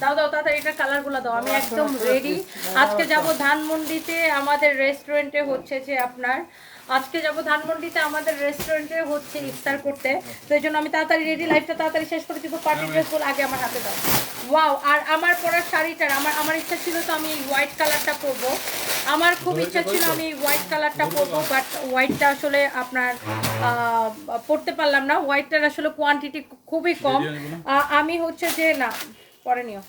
দাও দাও তাড়াতাড়ি এটা কালারগুলো দাও আমি একদম রেডি আজকে যাব ধানমন্ডিতে আমাদের রেস্টুরেন্টে হচ্ছে যে আপনার আজকে যাব ধানমন্ডিতে আমাদের রেস্টুরেন্টে হচ্ছে ইফতার করতে। তো এই জন্য আমি তাড়াতাড়ি রেডি লাইফটা তাড়াতাড়ি শেষ করে দিব পার্টি ড্রেসগুলো আগে আমার হাতে দাও। ওয়াও আর আমার পরার শাড়িটার আমার আমার ইচ্ছা ছিল তো আমি হোয়াইট কালারটা পরবো। আমার খুব ইচ্ছা ছিল আমি হোয়াইট কালারটা পরবো বাট হোয়াইটটা আসলে আপনার আহ, পরতে পারলাম না। হোয়াইটটার আসলে কোয়ান্টিটি খুবই কম। আহ, আমি হচ্ছে যে না পরে নিও।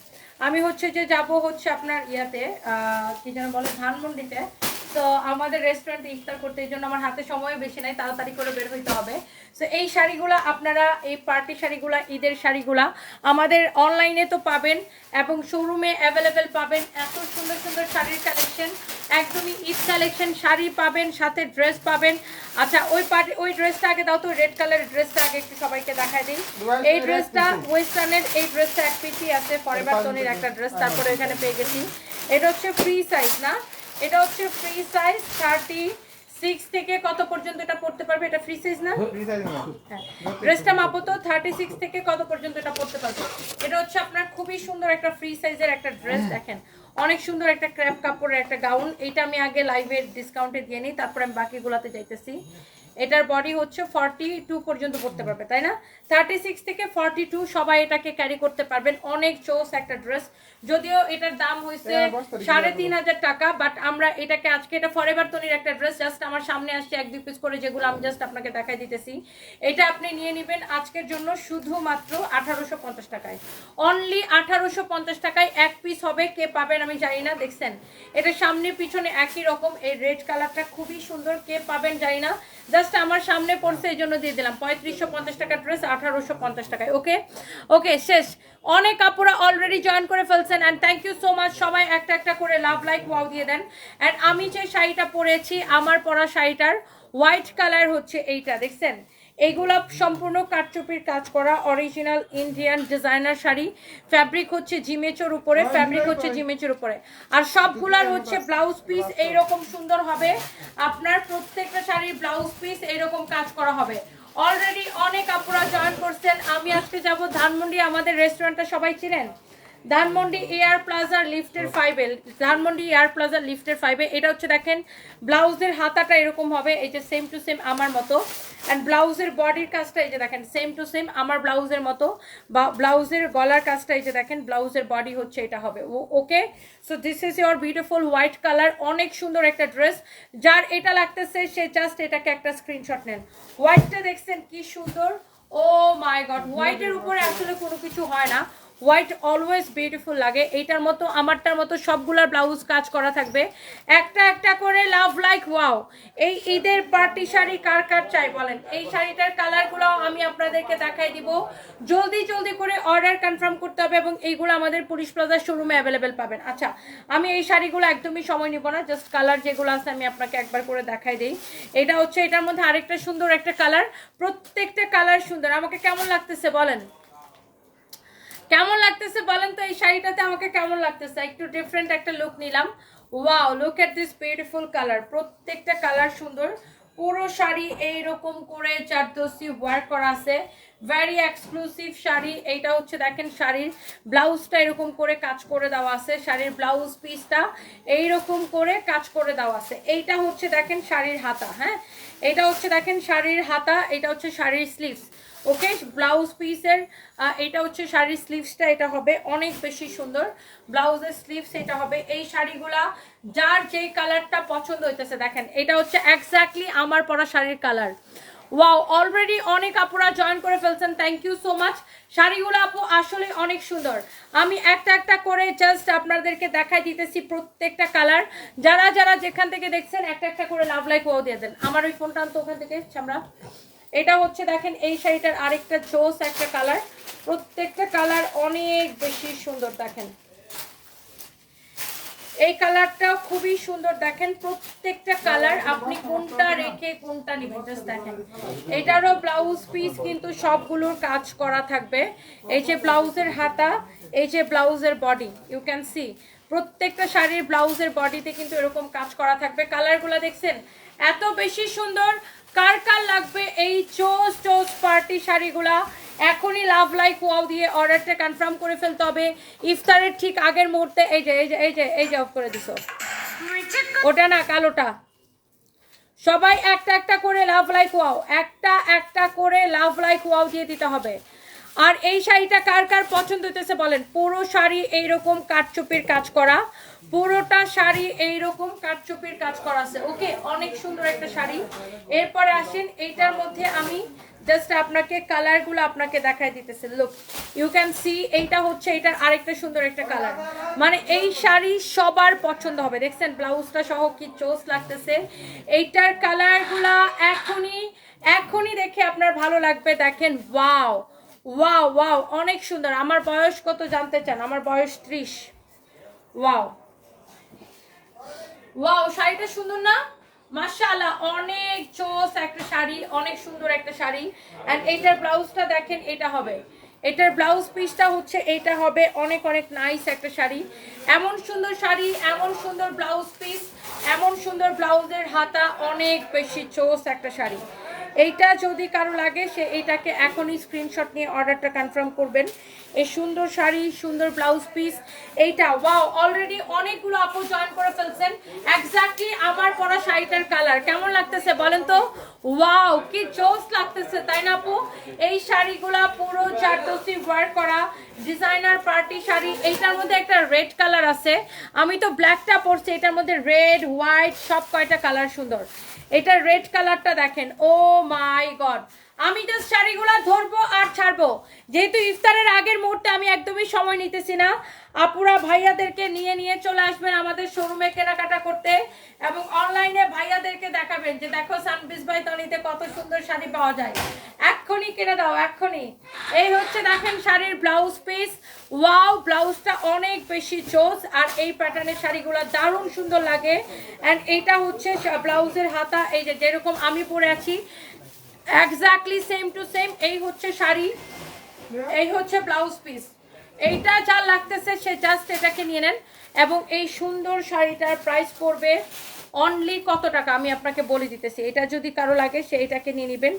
আমি হচ্ছে যে যাব হচ্ছে আপনার ইয়াতে কি যেন বলে ধানমন্ডিতে। তো আমাদের রেস্টুরেন্টে ইফতার করতে এই জন্য আমার হাতে সময় বেশি নাই তাড়াতাড়ি করে বের হইতে হবে। তো এই শাড়িগুলো আপনারা এই পার্টি শাড়িগুলা ঈদের শাড়িগুলা আমাদের অনলাইনে তো পাবেন এবং শোরুমে অ্যাভেলেবেল পাবেন। এত সুন্দর সুন্দর শাড়ির কালেকশন একদমই ঈদ কালেকশন শাড়ি পাবেন সাথে ড্রেস পাবেন। আচ্ছা ওই পার্টি ওই ড্রেসটা আগে দাও তো রেড কালারের ড্রেসটা আগে একটু সবাইকে দেখাই দিই। এই ড্রেসটা ওয়েস্টার্নের এই ড্রেসটা এক পিসই আছে ফরেভার তনির একটা ড্রেস তারপরে এখানে পেয়ে গেছি। এটা হচ্ছে ফ্রি সাইজ না? এটা হচ্ছে ফ্রি সাইজ থার্টি সিক্স থেকে কত পর্যন্ত এটা পড়তে পারবে? এটা ফ্রি সাইজ না? হ্যাঁ। ড্রেসটা মাপো তো থার্টি সিক্স থেকে কত পর্যন্ত এটা পড়তে পারবে? এটা হচ্ছে আপনার খুবই সুন্দর একটা ফ্রি সাইজের একটা ড্রেস দেখেন। অনেক সুন্দর একটা ক্র্যাপ কাপড়ের একটা গাউন এটা আমি আগে লাইভে ডিসকাউন্টে দিয়ে নিই তারপর আমি বাকিগুলোতে যাইতেছি। এটার বডি হচ্ছে ফর্টি টু পর্যন্ত পড়তে পারবে তাই না? থার্টি সিক্স থেকে ফর্টি টু সবাই এটাকে ক্যারি করতে পারবেন। অনেক চোস একটা ড্রেস যদিও এটার দাম হয়েছে সাড়ে তিন হাজার টাকা বাট আমরা এটাকে আজকে এটা ফরেভার তনির একটা ড্রেস জাস্ট আমার সামনে আসছে এক দুই পিস করে যেগুলো আমি জাস্ট আপনাকে দেখাই দিতেছি। এটা আপনি নিয়ে নেবেন আজকের জন্য শুধুমাত্র আঠারোশো পঞ্চাশ টাকায়। অনলি আঠারোশো পঞ্চাশ টাকায় এক পিস হবে কে পাবেন আমি জানি না দেখছেন? এটা সামনে পিছনে একই রকম এই রেড কালারটা খুবই সুন্দর কে পাবেন জানি না। জাস্ট আমার সামনে পড়ছে এই জন্য দিয়ে দিলাম। পঁয়ত্রিশশো পঞ্চাশ টাকার ড্রেস আঠারোশো পঞ্চাশ টাকায় ওকে ওকে শেষ। অনেক আপুরা অলরেডি জয়েন করে ফেলছেন and thank you so much সবাই একটা একটা করে লাভ লাইক ওয়াও দিয়ে দেন। অ্যান্ড আমি যে শাড়িটা পরেছি, আমার পরা শাড়িটার হোয়াইট কালার হচ্ছে এইটা, দেখছেন? এইগুলা সম্পূর্ণ কাটচুপির কাজ করা original Indian designer sari. Fabric হচ্ছে জিমেচোর উপরে ফ্যাব্রিক হচ্ছে জিমেচোর উপরে। আর সবগুলার হচ্ছে ব্লাউজ পিস এইরকম সুন্দর হবে। আপনার প্রত্যেকটা শাড়ির ব্লাউজ পিস এইরকম কাজ করা হবে। অলরেডি অনেক আপুরা জয়েন করছেন। আমি আজকে যাব ধানমন্ডি আমাদের রেস্টুরেন্টটা সবাই চিনেন? ধানমন্ডি এয়ার প্লাজার লিফটের ফাইভে ধানমন্ডি এয়ার প্লাজার লিফটের ফাইভে এটা হচ্ছে দেখেন, ব্লাউজের হাতাটা এরকম হবে, এই যে সেম টু সেম আমার মতো অ্যান্ড ব্লাউজের বডির কাজটা এই যে দেখেন সেম টু সেম আমার ব্লাউজের মতো, বা ব্লাউজের গলার কাজটা এই যে দেখেন, ব্লাউজের বডি হচ্ছে এটা হবে okay so this is your beautiful white colour অনেক সুন্দর একটা ড্রেস যার এটা লাগতেছে, সে জাস্ট এটাকে একটা স্ক্রিনশট নেন। হোয়াইটটা দেখছেন কি সুন্দর ও মাই গড হোয়াইটের উপরে আসলে কোনো কিছু হয় না। হোয়াইট অলওয়েজ বিউটিফুল লাগে। এইটার মতো, আমারটার মতো সবগুলার ব্লাউজ কাজ করা থাকবে। একটা একটা করে লাভ লাইক ওয়াও এই ঈদের পার্টি শাড়ি কার কার চাই বলেন? এই শাড়িটার কালারগুলো আমি আপনাদেরকে দেখাই দিব। জলদি জলদি করে অর্ডার কনফার্ম করতে হবে এবং এইগুলো আমাদের পুলিশ প্লাজার শোরুমে অ্যাভেলেবেল পাবেন। আচ্ছা আমি এই শাড়িগুলো একদমই সময় নিব না জাস্ট কালার যেগুলো আছে আমি আপনাকে একবার করে দেখাই দিই। এটা হচ্ছে, এটার মধ্যে আরেকটা সুন্দর একটা কালার প্রত্যেকটা কালার সুন্দর। আমাকে কেমন লাগতেছে বলেন? কেমন লাগতেছে বলেন তো? এই শাড়িটাতে আমাকে কেমন লাগতেছে? একটু ডিফারেন্ট একটা লুক নিলাম। Wow look at this beautiful colour প্রত্যেকটা কালার সুন্দর। পুরো শাড়ি এইরকম করে চারদোসি ওয়ার্ক করা আছে। Very exclusive sari. এইটা হচ্ছে দেখেন শাড়ির ব্লাউজটা এরকম করে কাজ করে দেওয়া আছে। শাড়ির ব্লাউজ পিসটা এইরকম করে কাজ করে দেওয়া আছে। এইটা হচ্ছে দেখেন শাড়ির হাতা হ্যাঁ? এটা হচ্ছে দেখেন শাড়ির হাতা। এটা হচ্ছে শাড়ির স্লিভস ওকে? ব্লাউজ পিসের এটা হচ্ছে শাড়ির স্লিভসটা এটা হবে অনেক বেশি সুন্দর। ব্লাউজের স্লিভস এটা হবে এই শাড়িগুলা। যার যেই কালারটা পছন্দ হইতেছে, দেখেন, এটা হচ্ছে এক্স্যাক্টলি আমার পরা শাড়ির কালার ওয়াও অলরেডি অনেক আপুরা জয়েন করে ফেলছেন থ্যাংক ইউ সো মাচ শাড়িগুলো আপু আসলে অনেক সুন্দর। আমি একটা একটা করে জাস্ট আপনাদেরকে দেখাই দিতেছি প্রত্যেকটা কালার যারা যারা যেখান থেকে দেখছেন, একটা একটা করে লাভ লাইক ও দিয়ে দেন। আমার ওই ফোনটা আনতো ওখান থেকে আমরা এটা হচ্ছে দেখেন, এই শাড়িটার আরেকটা জোস একটা কালার। প্রত্যেকটা কালার অনেক বেশি সুন্দর দেখেন। এই কালারটা খুবই সুন্দর দেখেন, প্রত্যেকটা কালার আপনি কোনটা রেখে কোনটা নেবেন জাস্ট দেখেন। এটারও ব্লাউজ পিস কিন্তু সবগুলোর কাজ করা থাকবে। এই যে ব্লাউজের হাতা, এই যে ব্লাউজের বডি ইউ ক্যান সি প্রত্যেকটা শাড়ির ব্লাউজের বডিতে কিন্তু এরকম কাজ করা থাকবে। কালারগুলো দেখছেন? এত বেশি সুন্দর। কার কার লাগবে এই চোস চোস পার্টি শাড়িগুলা? এখনই লাভ লাইক ওয়াও দিয়ে অর্ডারটা কনফার্ম করে ফেলতে হবে। ইফতারের ঠিক আগের মুহূর্তে, এই যে এই যে এই যে এই যে অফ করে দিছো। ওটা না, কালোটা। সবাই একটা একটা করে লাভ লাইক ওয়াও একটা একটা করে লাভ লাইক ওয়াও দিয়ে দিতে হবে। আর এই শাড়িটা কার কার পছন্দ হইতেছে বলেন? পুরো শাড়ি এইরকম কাঠচুপির কাজ করা। পুরোটা শাড়ি এইরকম কাঠচুপির কাজ করা আছে। ওকে, অনেক সুন্দর একটা শাড়ি। এরপরে আসেন, এইটার মধ্যে আমি জাস্ট আপনাকে কালারগুলো আপনাকে দেখাই দিতেছে। লুক ইউ ক্যান সি এইটা হচ্ছে এটার আরেকটা সুন্দর একটা কালার মানে এই শাড়ি সবার পছন্দ হবে। দেখছেন ব্লাউজটা সহ কি চোস লাগতেছে। এইটার কালারগুলা এখনই এখনই দেখে আপনার ভালো লাগবে। দেখেন ওয়াও ওয়াও ওয়াও অনেক সুন্দর। আমার বয়স কত জানতে চান? আমার বয়স ত্রিশ। ওয়াও ওয়াও শাড়িটা সুন্দর না? মাশাআল্লাহ, অনেক চোস একটা শাড়ি, অনেক সুন্দর একটা শাড়ি। এন্ড এইটার ব্লাউজটা দেখেন, এটা হবে। এটার ব্লাউজ পিসটা হচ্ছে, এটা হবে অনেক অনেক নাইস একটা শাড়ি। এমন সুন্দর শাড়ি, এমন সুন্দর ব্লাউজ পিস এমন সুন্দর ব্লাউজের হাতা, অনেক বেশি চোস একটা শাড়ি। এইটা যদি কারও লাগে, সে এইটাকে এখনই স্ক্রিনশট নিয়ে অর্ডারটা কনফার্ম করবেন। এই সুন্দর শাড়ি, সুন্দর ব্লাউজ পিস এইটা ওয়াও অলরেডি অনেকগুলো আপু জয়েন করে ফেলছেন। এক্স্যাক্টলি আমার পরা শাড়িটার কালার কেমন লাগতেছে বলেন তো? ওয়াও কি জোস লাগতেছে, তাই না আপু? এই শাড়িগুলা পুরো চারদোসি ওয়ার্ক করা ডিজাইনার পার্টি শাড়ি, এইটার মধ্যে একটা রেড কালার আছে। আমি তো ব্ল্যাকটা পরছি, এটার মধ্যে রেড হোয়াইট সব কয়টা কালার সুন্দর। এটা রেড কালারটা দেখেন ও মাই গড আমি জাস্ট শাড়িগুলো ধরবো আর ছাড়বো। যেহেতু ইফতারের আগের মুহূর্তে আমি একদমই সময় নিতেছি না, আপুরা ভাইয়াদেরকে নিয়ে নিয়ে চলে আসবেন আমাদের শোরুমে কেনাকাটা করতে এবং অনলাইনে ভাইয়াদেরকে দেখাবেন যে দেখো সানবিস বাই তনিতে কত সুন্দর শাড়ি পাওয়া যায়। এক্ষুনি কিনে দাও, এক্ষুনি। এই হচ্ছে দেখেন শাড়ির ব্লাউজ পিস ওয়াও ব্লাউজটা অনেক বেশি চোস আর এই প্যাটার্নের শাড়িগুলো দারুণ সুন্দর লাগে। অ্যান্ড এইটা হচ্ছে ব্লাউজের হাতা, এই যে যেরকম আমি পরে আছি। এক্স্যাক্টলি সেম টু সেম এই হচ্ছে শাড়ি, এই হচ্ছে ব্লাউজ পিস এইটা যা লাগতেছে সে জাস্ট এটাকে নিয়ে নেন। এবং এই সুন্দর শাড়িটার প্রাইস পড়বে অনলি কত টাকা? আমি আপনাকে বলে দিতেছি। এটা যদি কারও লাগে, সে এটাকে নিয়ে নেবেন।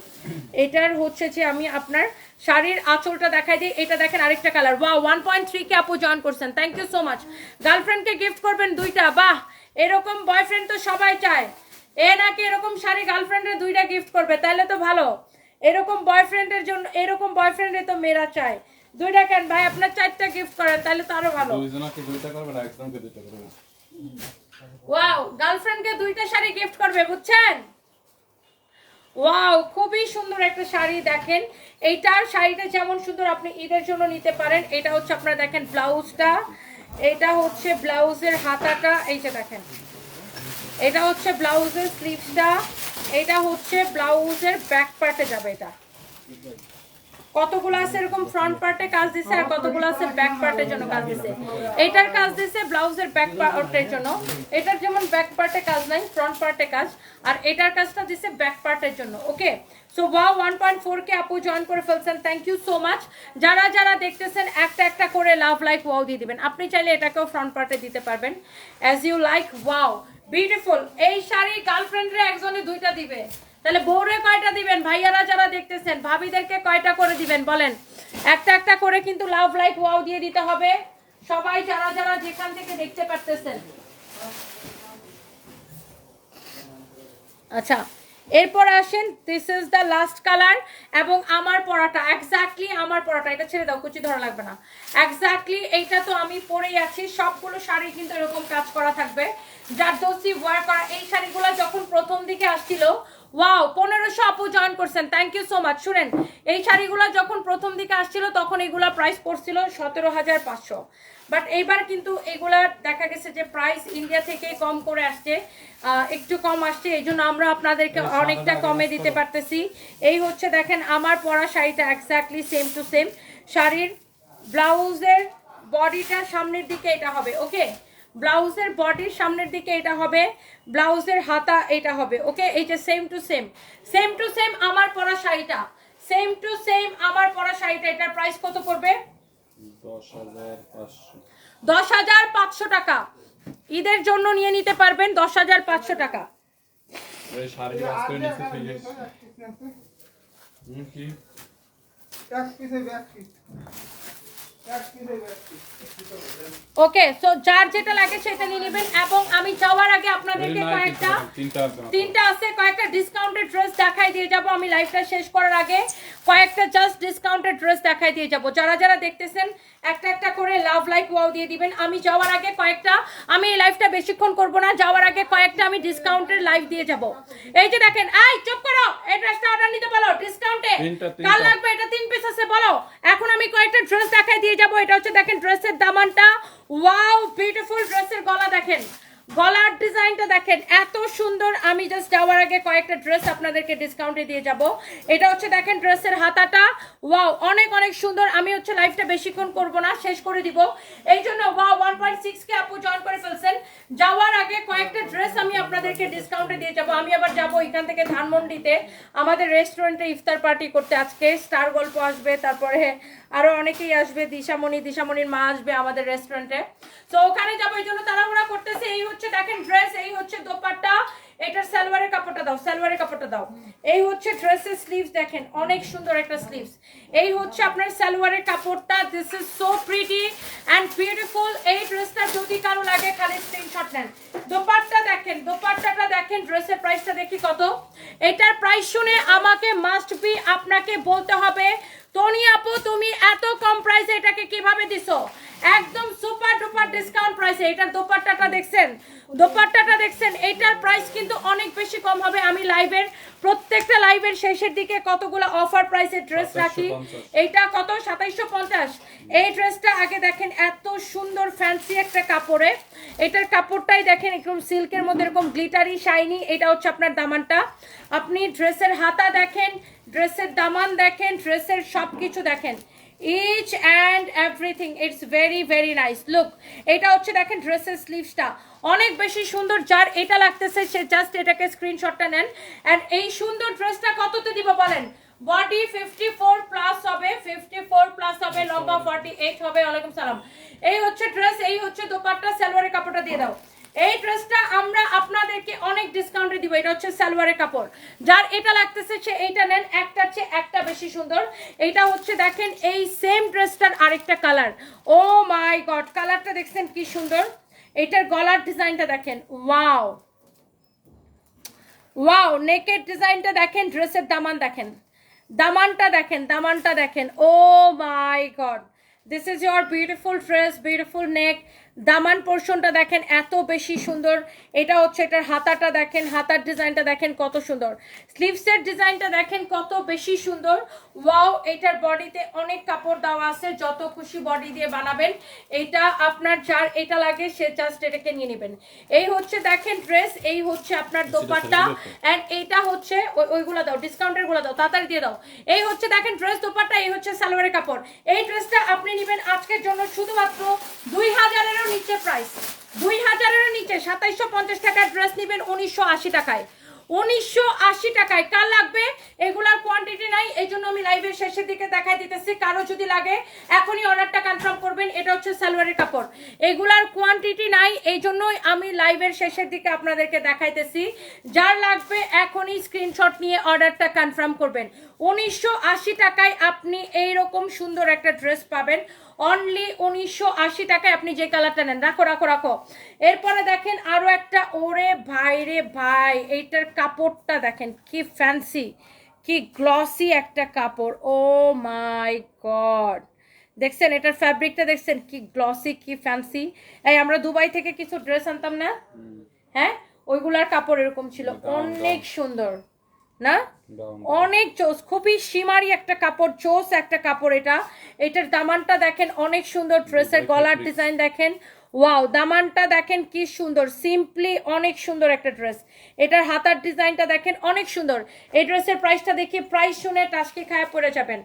এটার হচ্ছে যে আমি আপনার শাড়ির আঁচলটা দেখাই দিই। এটা দেখেন আরেকটা কালার বা ওয়ান পয়েন্ট থ্রি কে আপু জয়েন করছেন। থ্যাংক ইউ সো মাচ গার্লফ্রেন্ডকে গিফট করবেন দুইটা। বাহ! এরকম বয়ফ্রেন্ড তো সবাই চায়। এ নাকি এরকম শাড়ি গার্লফ্রেন্ডের দুইটা গিফট করবে তাহলে তো ভালো। এরকম বয়ফ্রেন্ডের জন্য এরকম বয়ফ্রেন্ডে তো মেয়েরা চায়। দুইটা কেন ভাই? আপনার চারটা গিফট করেন তাহলে তো আরও ভালো। দুইজনকে দুইটা করবে না একজনকে দুইটা করবে ওয়াও গার্লফ্রেন্ডকে দুইটা শাড়ি গিফট করবে বুঝছেন? ওয়াও খুবই সুন্দর একটা শাড়ি দেখেন। এইটার শাড়িটা যেমন সুন্দর আপনি ঈদের জন্য নিতে পারেন এটা হচ্ছে আপনারা দেখেন ব্লাউজটা। এটা হচ্ছে ব্লাউজের হাতাটা এই যে দেখেন। এটা হচ্ছে ব্লাউজের স্লিভসটা এটা হচ্ছে ব্লাউজের ব্যাক পার্টে যাবে এটা। কতগুলো আছে এরকম ফ্রন্ট পার্টে কাজ দিছে আর কতগুলো আছে ব্যাক পার্টের জন্য কাজ দিছে? এটার কাজ দিছে ব্লাউজের ব্যাক পার্টের জন্য। এটার যেমন ব্যাক পার্টে কাজ নাই ফ্রন্ট পার্টে কাজ। আর এটার কাজটা দিছে ব্যাক পার্টের জন্য okay so wow one point four K আপু জয়েন করে ফেলছেন। থ্যাংক ইউ সো মাচ যারা যারা দেখতেছেন, একটা একটা করে লাভ লাইক ওয়াও দিয়ে দিবেন। আপনি চাইলে এটাকেও ফ্রন্ট পার্টে দিতে পারবেন। As you like wow beautiful এই শাড়ি গার্লফ্রেন্ডরে একজনে দুইটা দিবে। তাহলে বউরে কয়টা দিবেন? ভাইয়ারা যারা দেখতেছেন, ভাবিদেরকে কয়টা করে দিবেন বলেন? একটা একটা করে কিন্তু লাভ লাইক ওয়াও দিয়ে দিতে হবে। সবাই যারা যারা যেখান থেকে দেখতে পারতেছেন। আচ্ছা এরপর আসেন this is the last colour এবং আমার পরাটা এক্স্যাক্টলি আমার পরাটা এটা ছেড়ে দাও, কুচি ধরা লাগবে না। এক্স্যাক্টলি এইটা তো আমি পরেই আছি, সবগুলো শাড়ি কিন্তু এরকম কাজ করা থাকবে। যার দোষী ওয়ার করা, এই শাড়িগুলো যখন প্রথম দিকে আসছিল ওয়াও পনেরোশো আপু জয়েন করছেন থ্যাংক ইউ সো মাচ শুনেন, এই শাড়িগুলো যখন প্রথম দিকে আসছিল, তখন এগুলা প্রাইস পড়ছিল সতেরো হাজার পাঁচশো। বাট এইবার কিন্তু এগুলা দেখা গেছে যে প্রাইস ইন্ডিয়া থেকে কম করে আসছে। একটু কম আসছে এই জন্য আমরা আপনাদেরকে অনেকটা কমে দিতে পারতেছি। এই হচ্ছে দেখেন আমার পরা শাড়িটা এক্স্যাক্টলি সেম টু সেম শাড়ির ব্লাউজের বডিটা সামনের দিকে এটা হবে ওকে ব্লাউজের বডির সামনের দিকে এটা হবে ব্লাউজের হাতা এটা হবে ওকে এই যে same to same same to same আমার পরা শাড়িটা। সেম টু সেম আমার পরা শাড়িটা এটার প্রাইস কত পড়বে? দশ হাজার পাঁচশো। টাকা। ঈদের জন্য নিয়ে নিতে পারবেন দশ হাজার পাঁচশো টাকা। এক পিসে এক ওকে সো যার যেটা লাগে সেটা নিয়ে নেবেন এবং আমি যাওয়ার আগে আপনাদেরকে কয়েকটা তিনটা আছে তিনটা আছে কয়েকটা ডিসকাউন্টেড ড্রেস দেখাই দিয়ে যাব। আমি লাইভটা শেষ করার আগে কয়েকটা জাস্ট ডিসকাউন্টেড ড্রেস দেখাই দিয়ে যাব। যারা যারা দেখতেছেন একটা একটা করে লাভ লাইক ওয়াও দিয়ে দিবেন। আমি যাওয়ার আগে কয়েকটা আমি এই লাইভটা বেশিক্ষণ করব না যাওয়ার আগে কয়েকটা আমি ডিসকাউন্টের লাইভ দিয়ে যাব। এই যে দেখেন এই চুপ করো এই ড্রেসটা অর্ডার নিতে বলো ডিসকাউন্টে। কাল লাগবে এটা তিন পিস আছে বলো। এখন আমি কয়েকটা ড্রেস দেখাই দিয়ে যাব এটা হচ্ছে দেখেন ড্রেসের দামানটা। ওয়াও বিউটিফুল ড্রেসের গলা দেখেন। গলার ডিজাইনটা দেখেন, এত সুন্দর। আমি জাস্ট যাওয়ার আগে কয়েকটা ড্রেস আপনাদেরকে ডিসকাউন্টে দিয়ে যাব। এটা হচ্ছে দেখেন ড্রেসের হাতাটা। ওয়াও অনেক অনেক সুন্দর। আমি হচ্ছে লাইফটা বেশিক্ষণ করব না, শেষ করে দিব। এই জন্য wow one point six K আপু জয়েন করে ফেলছেন। যাওয়ার আগে কয়েকটা ড্রেস আমি আপনাদেরকে ডিসকাউন্টে দিয়ে যাব। আমি আবার যাব এখান থেকে ধানমন্ডিতে। আমাদের রেস্টুরেন্টে ইফতার পার্টি করতে আজকে। স্টার গল্প আসবে, তারপরে আরও অনেকেই আসবে, দিশামণি, দিশামণির মা আসবে আমাদের রেস্টুরেন্টে তো ওখানে যাব, এই জন্য তাড়াহুড়া করতেছে। এই হচ্ছে, দেখেন ড্রেস এই হচ্ছে দোপাট্টা। এটার সালোয়ারের কাপড়টা দাও, সালোয়ারের কাপড়টা দাও। এই হচ্ছে ড্রেসের স্লিভস দেখেন, অনেক সুন্দর একটা স্লিভস এই হচ্ছে আপনার সালোয়ারের কাপড়টা this is so pretty and beautiful এই ড্রেসটা যদি কারও লাগে, খালি স্ক্রিনশট নেন। দোপাট্টা দেখেন, দোপাট্টাটা দেখেন ড্রেসের প্রাইসটা দেখি কত। এটার প্রাইস শুনে আমাকে মাস্ট বি আপনাকে বলতে হবে টনি আপু, তুমি এত কম প্রাইসে এটাকে কীভাবে দিছো? একদম সুপার ডুপার ডিসকাউন্ট প্রাইসে। এটার দোপাট্টাটা দেখছেন? দোপাট্টাটা দেখছেন? এটার প্রাইস কিন্তু অনেক বেশি কম হবে। আমি লাইভের প্রত্যেকটা লাইভের শেষের দিকে কতগুলো অফার প্রাইসের ড্রেস রাখি। 2750 এইটা কত? সাতাইশশো পঞ্চাশ। এই ড্রেসটা আগে দেখেন এত সুন্দর ফ্যান্সি একটা কাপড়ে। এটার কাপড়টাই দেখেন একদম সিল্কের মধ্যে এরকম গ্লিটারি শাইনি এটা হচ্ছে আপনার দামানটা। আপনি ড্রেসের হাতা দেখেন ড্রেসের দামান দেখেন ড্রেসের সব কিছু দেখেন। Each and everything it's very very nice look এটা হচ্ছে দেখেন ড্রেসের স্লিভসটা অনেক বেশি সুন্দর যার এটা লাগতেছে সে জাস্ট এটাকে স্ক্রিনশটটা নেন। অ্যান্ড এই সুন্দর ড্রেসটা কততে দিব বলেন? বডি ফিফটি ফোর প্লাস হবে ফিফটি ফোর প্লাস হবে লম্বা ফর্টি এইট হবে ওয়ালাইকুম সালাম। এই হচ্ছে ড্রেস এই হচ্ছে দোপাট্টা সালোয়ারের কাপড়টা দিয়ে দাও। এই ড্রেসটা আমরা আপনাদেরকে অনেক ডিসকাউন্টে দিব। এটা হচ্ছে সালোয়ারের কাপড়। যার এটা লাগতেছে, সে এইটা নেন। একটার চেয়ে একটা বেশি সুন্দর। এইটা হচ্ছে, দেখেন, এই সেম ড্রেসটার আরেকটা কালার ও মাই গড কালারটা দেখছেন কি সুন্দর? এটার গলার ডিজাইনটা দেখেন। ওয়াও ওয়াও নেকের ডিজাইনটা দেখেন, ড্রেসের দামান দেখেন। দামানটা দেখেন দামানটা দেখেন। ও my god this is your beautiful dress beautiful neck দামান পোর্শনটা দেখেন এত বেশি সুন্দর। এটা হচ্ছে এটার হাতাটা দেখেন হাতার ডিজাইনটা দেখেন কত সুন্দর। স্লিভসের ডিজাইনটা দেখেন কত বেশি সুন্দর। ওয়াও এটার বডিতে অনেক কাপড় দেওয়া আছে যত খুশি বডি দিয়ে বানাবেন। এটা আপনার যার এটা লাগে সে জাস্ট এটাকে নিয়ে নেবেন। এই হচ্ছে দেখেন ড্রেস এই হচ্ছে আপনার দোপাট্টা। এন্ড এইটা হচ্ছে ওই- ওইগুলো দাও ডিসকাউন্টেরগুলো দাও তাড়াতাড়ি দিয়ে দাও। এই হচ্ছে দেখেন ড্রেস দোপাট্টা এই হচ্ছে সালোয়ারের কাপড়। এই ড্রেসটা আপনি নেবেন আজকের জন্য শুধুমাত্র দুই হাজারেরও নিচে প্রাইস দুই হাজারের নিচে সাতাইশশো পঞ্চাশ টাকার ড্রেস নেবেন উনিশশো আশি টাকায়। উনিশশো আশি টাকায়। কার লাগবে? এগুলার কোয়ান্টিটি নাই এই জন্য আমি লাইভের শেষের দিকে দেখাই দিতেছি। যদি লাগে, এখনই অর্ডারটা কনফার্ম করবেন। এটা হচ্ছে সালোয়ারের কাপড়। এগুলার কোয়ান্টিটি নাই এই জন্যই আমি লাইভের শেষের দিকে আপনাদেরকে দেখাইতেছি। যার লাগবে, এখনই স্ক্রিনশট নিয়ে অর্ডারটা কনফার্ম করবেন। উনিশশো আশি টাকায় আপনি সুন্দর একটা ড্রেস পাবেন। অনলি উনিশশো আশি টাকায় আপনি যে কালারটা নেন। রাখো রাখো রাখো। এরপরে দেখেন আরও একটা, ওরে ভাই রে ভাই, এইটার কাপড়টা দেখেন কি ফ্যান্সি কি গ্লসি একটা কাপড়। ও মাই গড দেখছেন এটার ফ্যাব্রিকটা দেখছেন কি গ্লসি কি ফ্যান্সি এই আমরা দুবাই থেকে কিছু ড্রেস আনতাম না? হ্যাঁ? ওইগুলার কাপড় এরকম ছিল। অনেক সুন্দর না? অনেক চোস খুবই সীমারি একটা কাপড় চোস একটা কাপড় এটা। এটার দামানটা দেখেন অনেক সুন্দর। ড্রেসের গলার ডিজাইন দেখেন ওয়াও দামানটা দেখেন কি সুন্দর। সিম্পলি অনেক সুন্দর একটা ড্রেস এটার হাতার ডিজাইনটা দেখেন অনেক সুন্দর। এই ড্রেসের প্রাইসটা দেখি প্রাইস শুনে টাসকি খায় পড়ে যাবেন।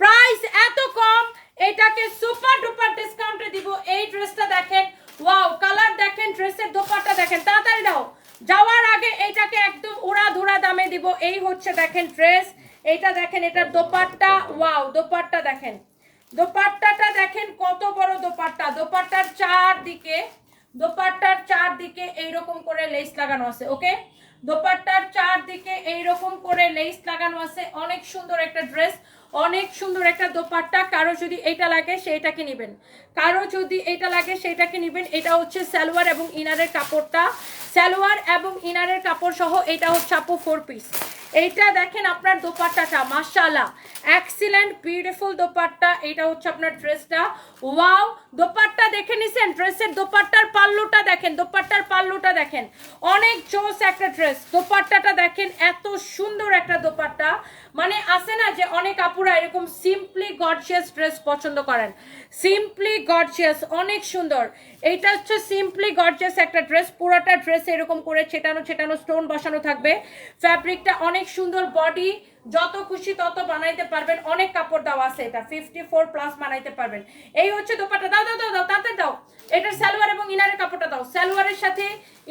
প্রাইস এত কম, এটাকে সুপার ডুপার ডিসকাউন্টে দিব। এই ড্রেসটা দেখেন ওয়াও কালার দেখেন ড্রেসের দোপাট্টা দেখেন। তাড়াতাড়ি দাও যাওয়ার আগে এইটাকে একদম উড়া ধুরা দামে দিব। এই হচ্ছে দেখেন ড্রেস এইটা দেখেন, এটার দোপাট্টা ওয়াও দোপাট্টা দেখেন। দোপাট্টাটা দেখেন কত বড় দোপাট্টা। দোপাট্টার চারদিকে দোপাট্টার চারদিকে এইরকম করে লেস লাগানো আছে ওকে দোপাট্টার চারদিকে এইরকম করে লেস লাগানো আছে। অনেক সুন্দর একটা ড্রেস অনেক সুন্দর একটা দোপাট্টা। কারও যদি এটা লাগে, সেইটাকে নেবেন। কারও যদি এটা লাগে, সেইটাকে নেবেন। এটা হচ্ছে সালোয়ার এবং ইনারের কাপড়টা। সালোয়ার এবং ইনারের কাপড় সহ এটা হচ্ছে আপু ফোর পিস এইটা দেখেন আপনার দোপাট্টাটা মাশালা এক্সিলেন্ট বিউটিফুল দোপাট্টা। এটা হচ্ছে আপনার ড্রেসটা। ওয়াও দোপাট্টা দেখে নিছেন? ড্রেসের দোপাট্টার পাল্লুটা দেখেন, দোপাট্টার পাল্লুটা দেখেন। অনেক জোস একটা ড্রেস। দোপাট্টাটা দেখেন, এত সুন্দর একটা দোপাট্টা। মানে আছে না যে অনেক আপুরা এরকম সিম্পলি গর্জিয়াস ড্রেস পছন্দ করেন। সিম্পলি গর্জিয়াস অনেক সুন্দর। এইটা হচ্ছে সিম্পলি গর্জিয়াস একটা ড্রেস পুরোটা ড্রেস এরকম করে ছেটানো ছেটানো স্টোন বসানো থাকবে। ফ্যাব্রিকটা অনেক সুন্দর বডি যত খুশি তত বানাইতে পারবেন। অনেক কাপড় দাও আছে এটা ফিফটি ফোর প্লাস বানাইতে পারবেন। এই হচ্ছে দোপাটা। দাও দাও দাও দাও, তাতে দাও। এটার সালোয়ার এবং ইনারের কাপড়টা দাও। সালোয়ারের সাথে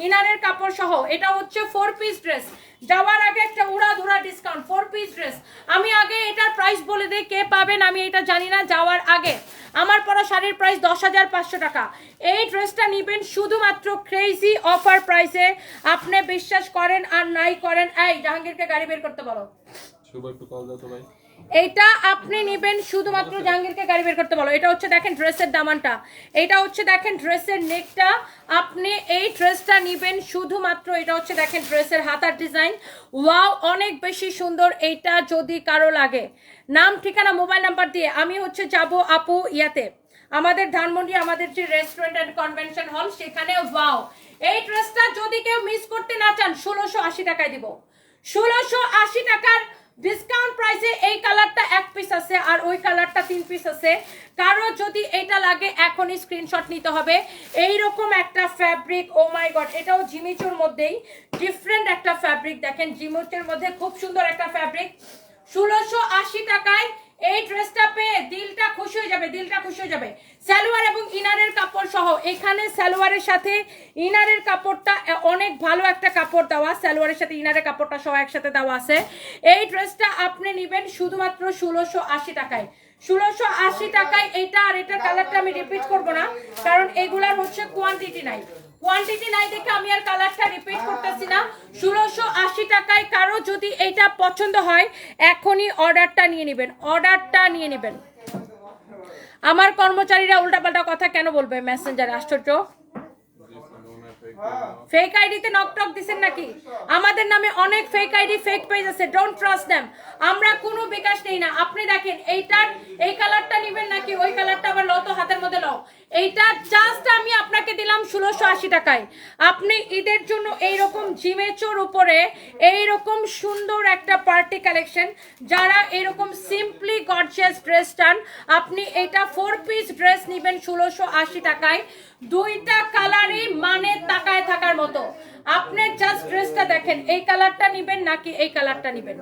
ইনারের কাপড় সহ, এটা হচ্ছে ফোর পিস ড্রেস যাওয়ার আগে একটা উড়া ধুরা ডিসকাউন্ট ফোর পিস ড্রেস আমি আগে এটার প্রাইস বলে দিই, কে পাবেন আমি এটা জানি না, যাওয়ার আগে। আমার পরা শাড়ির প্রাইস দশ হাজার পাঁচশো টাকা। এই ড্রেসটা নিবেন শুধুমাত্র ক্রেজি অফার প্রাইসে আপনি বিশ্বাস করেন আর নাই করেন, এই জাহাঙ্গীরকে গাড়ি বের করতে বলো। শুভ, একটু কল দাও তো ভাই। এইটা আপনি নেবেন শুধুমাত্র জাহাঙ্গীরকে গাড়ি বের করতে বলো। এটা হচ্ছে দেখেন ড্রেসের দামানটা। এটা হচ্ছে দেখেন ড্রেসের নেকটা আপনি এই ড্রেসটা নেবেন শুধুমাত্র এটা হচ্ছে দেখেন ড্রেসের হাতার ডিজাইন ওয়াও অনেক বেশি সুন্দর এইটা যদি কারও লাগে। নাম, ঠিকানা মোবাইল নাম্বার দিয়ে আমি হচ্ছে যাব আপু ইয়াতে। আমাদের ধানমন্ডি, আমাদের যে রেস্টুরেন্ট অ্যান্ড কনভেনশন হল সেখানে ওয়াও এই ড্রেসটা যদি কেউ মিস করতে না চান, ষোলোশো আশি টাকায় দিব। ষোলোশো আশি টাকার ডিসকাউন্ট প্রাইসে এই কালারটা এক পিস আছে আর ওই কালারটা তিন পিস আছে। কারও যদি এটা লাগে, এখনই স্ক্রিনশট নিতে হবে। এই রকম একটা ফ্যাব্রিক ও মাই গড এটাও জিমিচুর মধ্যেই। ডিফারেন্ট একটা ফ্যাব্রিক দেখেন, জিমিচুর মধ্যে খুব সুন্দর একটা ফ্যাব্রিক ষোলোশো আশি টাকায় এই ড্রেসটা পেয়ে দিলটা খুশি হয়ে যাবে, দিলটা খুশি হয়ে যাবে। সালোয়ার এবং ইনারের কাপড় সহ, এখানে সালোয়ারের সাথে ইনারের কাপড়টা অনেক ভালো একটা কাপড় দেওয়া, সালোয়ারের সাথে ইনারের কাপড়টা সহ একসাথে দেওয়া আছে। এই ড্রেসটা আপনি নেবেন শুধুমাত্র ষোলোশো আশি টাকায়। ষোলোশো আশি টাকায় এটা আর এটার কালারটা আমি রিপিট করব না, কারণ এগুলার হচ্ছে কোয়ান্টিটি নাই। কোয়ান্টিটি নাই দেখে আমি আর কালারটা রিপিট করতেছি না। ষোলোশো আশি টাকায় কারও যদি এইটা পছন্দ হয়, এখনই অর্ডারটা নিয়ে নেবেন। অর্ডারটা নিয়ে নেবেন। আমার কর্মচারীরা উল্টাপাল্টা কথা কেন বলবে মেসেঞ্জারে আশ্চর্য? ফেক আইডিতে নক টক দিছেন নাকি? আমাদের নামে অনেক ফেক আইডি ফেক পেজ আছে ডোন্ট ট্রাস্ট দেম আমরা কোনো বিকাশ নেই না। আপনি দেখেন, এইটার, এই কালারটা নেবেন নাকি? ওই কালারটা আবার লত হাতের মধ্যে লও। এইটা জাস্ট আমি আপনাকে দিলাম ষোলোশো আশি টাকায়। আপনি ঈদের জন্য এইরকম জিমেচোর উপরে এইরকম সুন্দর একটা পার্টি কালেকশন যারা এরকম সিম্পলি গর্জিয়াস ড্রেস চান আপনি এটা ফোর পিস ড্রেস নেবেন ষোলোশো আশি টাকায়। দুইটা কালারই মানে তাকায় থাকার মতো। আপনি জাস্ট ড্রেসটা দেখেন, এই কালারটা নিবেন নাকি এই কালারটা নিবেন?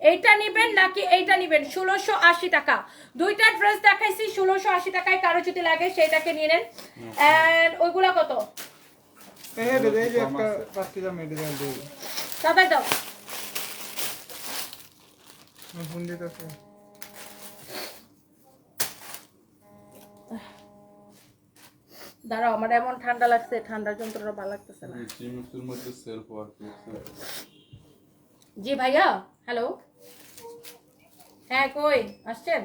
এইটা নিবেন নাকি এইটা নিবেন? ষোলোশো আশি টাকা। দুইটা ড্রেস দেখাইছি ষোলোশো আশি টাকায় কারও যদি লাগে সেটাকে নিয়ে নেন। অ্যান্ড ওইগুলা কত? দাও। দাঁড়াও আমার এমন ঠান্ডা লাগছে ঠান্ডার যন্ত্রটা ভালো লাগতেছে না। জি ভাইয়া হ্যালো হ্যাঁ কই? আসছেন?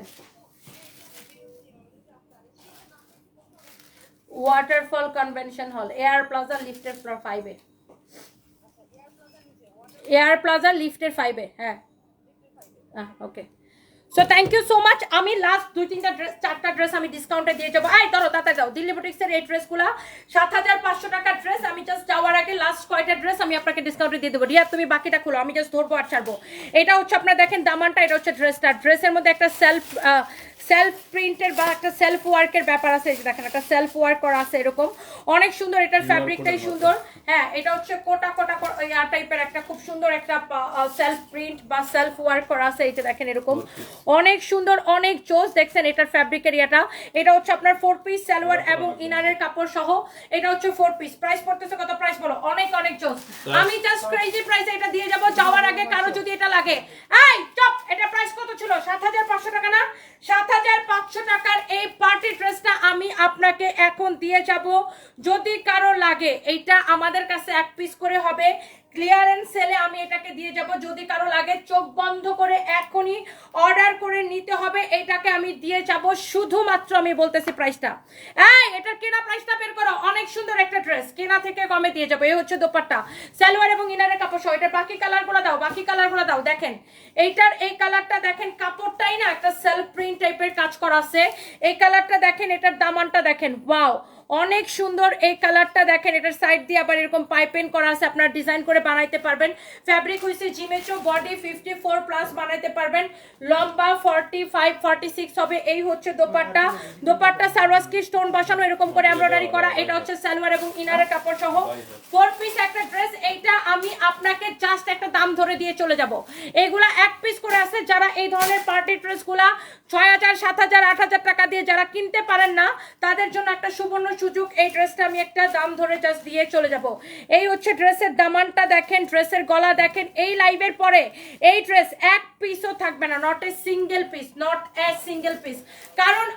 Waterfall Convention Hall Air Plaza লিফটের ফ্লোর ফাইভে এয়ার প্লাজা লিফটের ফাইভে হ্যাঁ। Okay so thank you so much আমি লাস্ট দুই, তিনটা ড্রেস চারটা ড্রেস আমি ডিসকাউন্টে দিয়ে যাব। আয় ধরো তাতে যাও। দিল্লি বুটিক্সের এই ড্রেসগুলো সাত হাজার পাঁচশো টাকার ড্রেস আমি জাস্ট যাওয়ার আগে লাস্ট কয়টা ড্রেস আমি আপনাকে ডিসকাউন্টে দিয়ে দেবো। রিয়া তুমি বাকিটা খুলো, আমি জাস্ট ধরবো আর ছাড়বো। এটা হচ্ছে আপনার, দেখেন, দামানটা, এটা হচ্ছে ড্রেসটা ড্রেসের মধ্যে একটা সেলফ সেলফ প্রিন্টের বা একটা সেলফ ওয়ার্কের ব্যাপার আছে এই যে দেখেন একটা সেলফ ওয়ার্ক করা আছে এরকম। অনেক সুন্দর এটার ফ্যাব্রিকটাই সুন্দর। হ্যাঁ এটা হচ্ছে কোটা কোটা ইয়ার টাইপের একটা খুব সুন্দর একটা সেলফ প্রিন্ট বা সেলফ ওয়ার্ক করা আছে এইটা দেখেন এরকম। অনেক সুন্দর অনেক জোস দেখছেন এটার ফ্যাব্রিকের ইয়াটা। এটা হচ্ছে আপনার ফোর পিস সালোয়ার এবং ইনারের কাপড় সহ এটা হচ্ছে ফোর পিস প্রাইস পড়তেছে কত? প্রাইস বলো। অনেক অনেক জোস আমি জাস্ট ক্রেজি প্রাইসে এটা দিয়ে যাব যাওয়ার আগে কারও যদি এটা লাগে। এই চপ! এটা প্রাইস কত ছিল? সাত হাজার পাঁচশো টাকা না? সাত হাজার পাঁচশো টাকার এই পার্টি ড্রেসটা আমি আপনাকে এখন দিয়ে যাব। যদি কারও লাগে, এইটা আমাদের কাছে এক পিস করে হবে। ক্লিয়ারেন্স সেলে আমি এটাকে দিয়ে যাব। যদি কারও লাগে, চোখ বন্ধ করে এখনই অর্ডার করে নিতে হবে। এটাকে আমি দিয়ে যাব। শুধুমাত্র আমি বলতেছি প্রাইসটা এই এটার কেনা প্রাইসটা বের করো। অনেক সুন্দর একটা ড্রেস কেনা থেকে কমে দিয়ে যাব। এই হচ্ছে দোপাট্টা। সালোয়ার এবং ইনারের কাপড় সহ। এটার বাকি কালারগুলো দাও, বাকি কালারগুলো দাও। দেখেন, এইটার এই কালারটা দেখেন, কাপড়টাই না একটা সেলফ প্রিন্ট টাইপের কাজ করা আছে। এই কালারটা দেখেন, এটার দামানটা দেখেন। ওয়াও অনেক সুন্দর এই কালারটা দেখেন এটার সাইড দিয়ে আবার এরকম পাইপেন করা আছে, আপনার ডিজাইন করে বানাইতে পারবেন। ফ্যাব্রিক হয়েছে জিমেচো বডি ফিফটি ফোর প্লাস বানাইতে পারবেন। লম্বা ফর্টি ফাইভ সিক্স হবে, এই হচ্ছে দোপাট্টা। দোপাট্টা সারওয়াসকি স্টোন বসানো, এরকম করে এমব্রয়ডারি করা, এটা হচ্ছে সালোয়ার এবং ইনারের কাপড় সহ। ফোর পিস একটা ড্রেস এইটা আমি আপনাকে জাস্ট একটা দাম ধরে দিয়ে চলে যাব। এইগুলা এক পিস করে আছে, যারা এই ধরনের পার্টি ড্রেসগুলা ছয় হাজার, সাত হাজার, আট হাজার টাকা দিয়ে যারা কিনতে পারেন না, তাদের জন্য একটা সুবর্ণ সুযোগ। এই ড্রেসটা আমি একটা দাম ধরে জাস্ট দিয়ে চলে যাব। এই হচ্ছে ড্রেসের দামানটা দেখেন, ড্রেসের গলা দেখেন। এই লাইভের পরে এই ড্রেস এক পিসও থাকবে না not a single piece not a single piece কারণ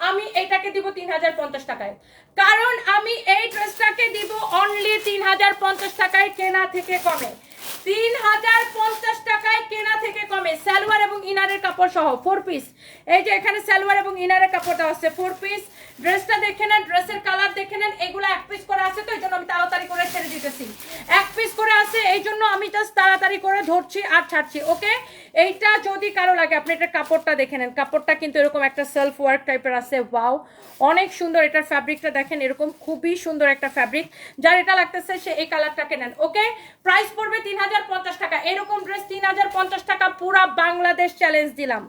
আমি এটাকে দিব তিন হাজার পঞ্চাশ টাকায়। কারণ আমি এই ড্রেসটাকে দিব অনলি তিন হাজার পঞ্চাশ টাকায় কেনা থেকে কমে। তিন হাজার পঞ্চাশ টাকায় কেনা থেকে কমে। সালোয়ার এবং ইনারের কাপড় সহ ফোর পিস এই যে এখানে সালোয়ার এবং ইনারের কাপড় দেওয়া আছে ফোর পিস ড্রেসটা দেখে নেন, ড্রেসের কালার দেখে নেন। এগুলো এক পিস করে আছে তো, এই জন্য আমি তাড়াতাড়ি করে ছেড়ে দিতেছি। এক পিস করে আছে, এই জন্য আমি জাস্ট তাড়াতাড়ি করে ধরছি আর ছাড়ছি ওকে এইটা যদি কারও লাগে, আপনি এটা কাপড়টা দেখে নেন। কাপড়টা কিন্তু এরকম একটা সেলফ ওয়ার্ক টাইপের আছে ওয়াও অনেক সুন্দর এটার ফ্যাব্রিকটা দেখেন, এরকম খুবই সুন্দর একটা ফ্যাব্রিক যার এটা লাগতেছে, সে এই কালারটাকে নেন ওকে প্রাইস পড়বে তিন হাজার পঞ্চাশ টাকা। এরকম ড্রেস তিন হাজার পঞ্চাশ টাকা পুরা বাংলাদেশ চ্যালেঞ্জ দিলাম।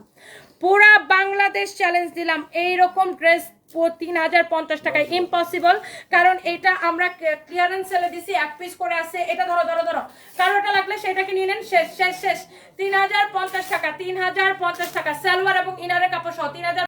পুরা বাংলাদেশ চ্যালেঞ্জ দিলাম, এইরকম ড্রেস তিন হাজার পঞ্চাশ টাকায়। ইম্পসিবল কারণ এটা আমরা ক্লিয়ারেন্স সেলে দিছি, এক পিস করে আছে। এটা ধরো ধরো ধরো। কারোটা লাগলে সেটাকে নিয়ে নেন, শেষ শেষ শেষ। তিন হাজার পঞ্চাশ টাকা, তিন হাজার পঞ্চাশ টাকা, সালোয়ার এবং ইনারের কাপড় সহ তিন হাজার